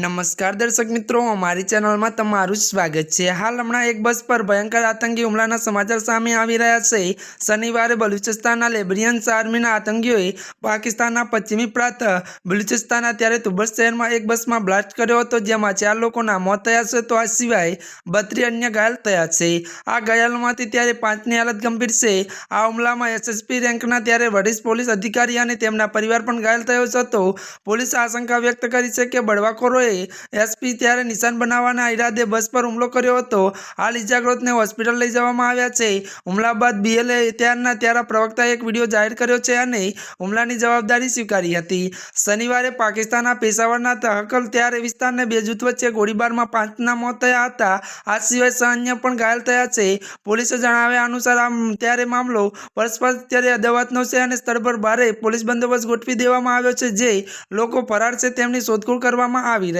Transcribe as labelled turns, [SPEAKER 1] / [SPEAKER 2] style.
[SPEAKER 1] નમસ્કાર દર્શક મિત્રો, અમારી ચેનલમાં તમારું સ્વાગત છે. હાલ હમણાં એક બસ પર ભયંકર આતંકી હુમલાના સમાચાર સામે આવી રહ્યા છે. શનિવારે બલુચિસ્તાનના લેબરિયન્સ આર્મીના આતંકીઓએ પાકિસ્તાનના પશ્ચિમી પ્રાંત બલુચિસ્તાનના ત્યારે તુબસ શહેરમાં એક બસમાં બ્લાસ્ટ કર્યો હતો, જેમાં ચાર લોકોના મોત થયા છે. તો આ સિવાય બત્રી અન્ય ઘાયલ થયા છે. આ ઘાયલમાંથી ત્યારે પાંચની હાલત ગંભીર છે. આ હુમલામાં એસએસપી રેન્કના ત્યારે વરિષ્ઠ પોલીસ અધિકારી અને તેમના પરિવાર પણ ઘાયલ થયો છે તો પોલીસે આશંકા વ્યક્ત કરી છે કે બળવાખોરોએ એસપી ત્યારે નિશાન બનાવવાના ઈરાદે બસ પર હુમલો કર્યો હતો. હાલ ઇજાગ્રસ્તને હોસ્પિટલ લઈ જવામાં આવ્યા છે. હુમલા બાદ બીએલએ ત્યારના ત્યારે પ્રવક્તાએ એક વીડિયો જાહેર કર્યો છે અને હુમલાની જવાબદારી સ્વીકારી હતી. શનિવારે પાકિસ્તાનના પેશાવરના તહકલ ત્યારે વિસ્તારને બે જૂથ વચ્ચે ગોળીબારમાં પાંચના મોત થયા હતા. આ સિવાય સૈન્ય પણ ઘાયલ થયા છે. પોલીસે જણાવ્યા અનુસાર આ ત્યારે મામલો પરસ્પર ત્યારે અદાવતનો છે અને સ્થળ પર ભારે પોલીસ બંદોબસ્ત ગોઠવી દેવામાં આવ્યો છે. જે લોકો ફરાર છે તેમની શોધખોળ કરવામાં આવી